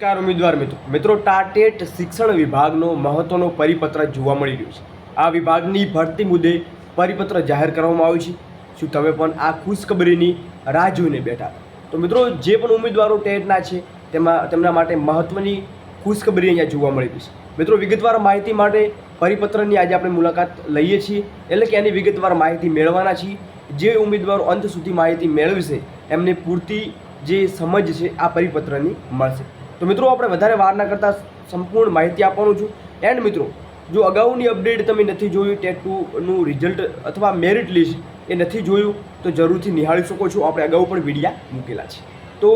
નમસ્કાર ઉમેદવાર મિત્રો. મિત્રો, ટાટેટ શિક્ષણ વિભાગનો મહત્વનો પરિપત્ર જોવા મળી રહ્યો છે. આ વિભાગની ભરતી મુદ્દે પરિપત્ર જાહેર કરવામાં આવ્યું છે. શું તમે પણ આ ખુશખબરીની રાહ જોઈને બેઠા તો મિત્રો, જે પણ ઉમેદવારો ટેટના છે, તેમાં તેમના માટે મહત્વની ખુશખબરી અહીંયા જોવા મળી રહી છે. મિત્રો, વિગતવાર માહિતી માટે પરિપત્રની આજે આપણે મુલાકાત લઈએ છીએ. એટલે કે એની વિગતવાર માહિતી મેળવવાના છીએ. જે ઉમેદવારો અંત સુધી માહિતી મેળવશે, એમને પૂરતી જે સમજ છે, આ પરિપત્રની મળશે. તો મિત્રો, આપણે વધારે વાર ના કરતાં સંપૂર્ણ માહિતી આપવાનું છું. એન્ડ મિત્રો, જો અગાઉની અપડેટ તમે નથી જોયું ટેટ ટુનું રિઝલ્ટ અથવા મેરિટ લિસ્ટ એ નથી જોયું, તો જરૂરથી નિહાળી શકો છો. આપણે અગાઉ પણ વિડીયા મૂકેલા છે. તો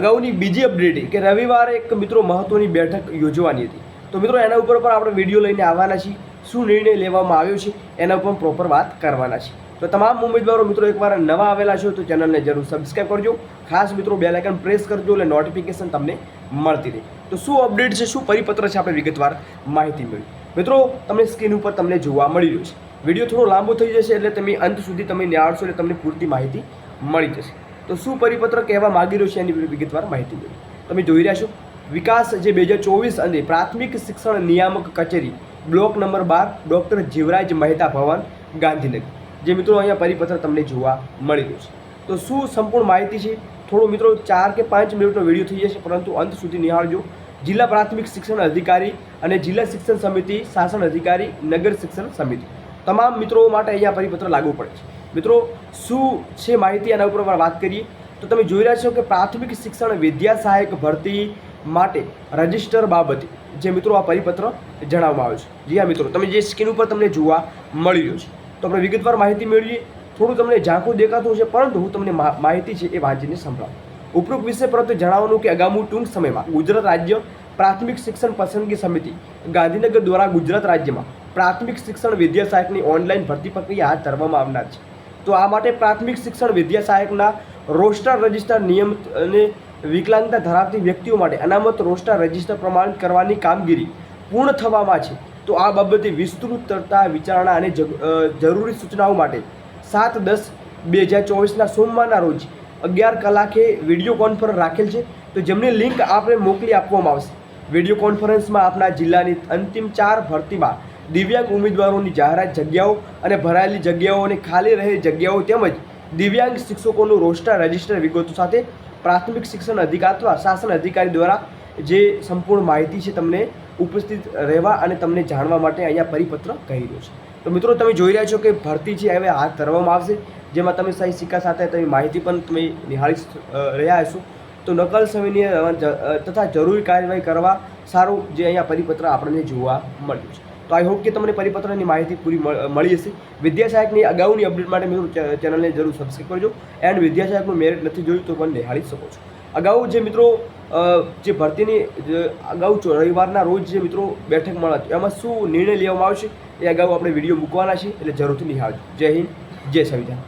અગાઉની બીજી અપડેટ કે રવિવારે એક મિત્રો મહત્ત્વની બેઠક યોજવાની હતી. તો મિત્રો, એના ઉપર પણ આપણે વીડિયો લઈને આવવાના છીએ. શું નિર્ણય લેવામાં આવ્યો છે, એના ઉપર પ્રોપર વાત કરવાના છે તો તમામ ઉમેદવારો મિત્રો એકવાર નવા આવેલા છો, તો ચેનલને જરૂર સબસ્ક્રાઈબ કરજો. ખાસ મિત્રો બે આઇકન પ્રેસ કરજો એટલે નોટિફિકેશન તમને મળતી રહી. તો શું અપડેટ છે, શું પરિપત્ર છે આપણે વિગતવાર માહિતી મળી મિત્રો, તમને સ્ક્રીન ઉપર તમને જોવા મળી રહ્યું છે. વીડિયો થોડો લાંબો થઈ જશે એટલે તમે અંત સુધી તમે નિહાળશો એટલે તમને પૂરતી માહિતી મળી જશે. તો શું પરિપત્ર કહેવા માગી રહ્યો છે એની વિગતવાર માહિતી મળી તમે જોઈ રહ્યા છો, વિકાસ જે બે હજાર ચોવીસ અને પ્રાથમિક શિક્ષણ નિયામક કચેરી, બ્લોક નંબર બાર, ડૉક્ટર જીવરાજ મહેતા ભવન, ગાંધીનગર. જે મિત્રો, અહીંયા પરિપત્ર તમને જોવા મળી રહ્યું છે. તો શું સંપૂર્ણ માહિતી છે? થોડો મિત્રો ચાર કે પાંચ મિનિટનો વીડિયો થઈ જશે, પરંતુ અંત સુધી નિહાળજો. જિલ્લા પ્રાથમિક શિક્ષણ અધિકારી અને જિલ્લા શિક્ષણ સમિતિ, શાસન અધિકારી, નગર શિક્ષણ સમિતિ. તમામ મિત્રો માટે અહીંયા પરિપત્ર લાગુ પડે છે. મિત્રો, શું છે માહિતી? એના ઉપર વાત કરીએ. તો તમે જોઈ રહ્યા છો કે પ્રાથમિક શિક્ષણ વિદ્યા સહાયક ભરતી માટે રજિસ્ટર બાબતે જે મિત્રો આ પરિપત્ર જણાવવામાં આવ્યો છે. જી હા મિત્રો, તમે જે સ્ક્રીન ઉપર તમને જોવા મળી રહ્યો છે. તો આપણે વિગતવાર માહિતી મેળવીએ. થોડું તમને ઝાંખું દેખાતું હશે, પરંતુ હું તમને માહિતી છે એ વાંચીને સંભળાવું. ઉપરોક્ત વિષય પરત જણાવવાનું કે આગામી ટૂંક સમયમાં ગુજરાત રાજ્ય પ્રાથમિક શિક્ષણ પસંદગી સમિતિ ગાંધીનગર દ્વારા ગુજરાત રાજ્યમાં પ્રાથમિક શિક્ષણ વિદ્યા સહાયકની ઓનલાઈન ભરતી પ્રક્રિયા હાથ ધરવામાં આવનાર છે. તો આ માટે પ્રાથમિક શિક્ષણ વિદ્યા સહાયકના રોસ્ટર રજિસ્ટર નિયમિત અને વિકલાંગતા ધરાવતી વ્યક્તિઓ માટે અનામત રોસ્ટર રજિસ્ટર પ્રમાણિત કરવાની કામગીરી પૂર્ણ થવામાં છે. તો આ બાબતે વિસ્તૃત કરતા વિચારણા અને જરૂરી સૂચનાઓ માટે સાત દસ બે હજાર ચોવીસના સોમવારના રોજ અગિયાર કલાકે વીડિયો કોન્ફરન્સ રાખેલ છે. તો જેમની લિંક આપણે મોકલી આપવામાં આવશે. વીડિયો કોન્ફરન્સમાં આપના જિલ્લાની અંતિમ ચાર ભરતીમાં દિવ્યાંગ ઉમેદવારોની જાહેરાત જગ્યાઓ અને ભરાયેલી જગ્યાઓ અને ખાલી રહેલી જગ્યાઓ તેમજ દિવ્યાંગ શિક્ષકોનું રોસ્ટર રજિસ્ટર વિગતો સાથે પ્રાથમિક શિક્ષણ અધિકારી અથવા શાસન અધિકારી દ્વારા જે સંપૂર્ણ માહિતી છે તમને ઉપસ્થિત રહેવા અને તમને જાણવા માટે અહીંયા પરિપત્ર કહી રહ્યો છે. તો મિત્રો, તમે જોઈ રહ્યા છો કે ભરતી છે, હવે હાથ ધરવામાં આવશે. જેમાં તમે સહી સિક્કા સાથે તમે માહિતી પણ તમે નિહાળી રહ્યા હશો. તો નકલ સમયની તથા જરૂરી કાર્યવાહી કરવા સારું જે અહીંયા પરિપત્ર આપણને જોવા મળ્યું છે. તો આઈ હોપ કે તમને પરિપત્રની માહિતી પૂરી મળ- હશે. વિદ્યા અગાઉની અપડેટ માટે મિત્રો ચેનલને જરૂર સબસ્ક્રાઈબ કરજો. એન્ડ વિદ્યા સહાયકનું મેરિટ નથી જોયું તો પણ નિહાળી શકો છો. અગાઉ જે મિત્રો જે ભરતીની અગાઉ રવિવારના રોજ જે મિત્રો બેઠક મળે એમાં શું નિર્ણય લેવામાં આવશે એ અગાઉ આપણે વીડિયો મૂકવાના છે, એટલે જરૂરથી નિહાળજો. જય હિન્દ, જય સંવિધાન.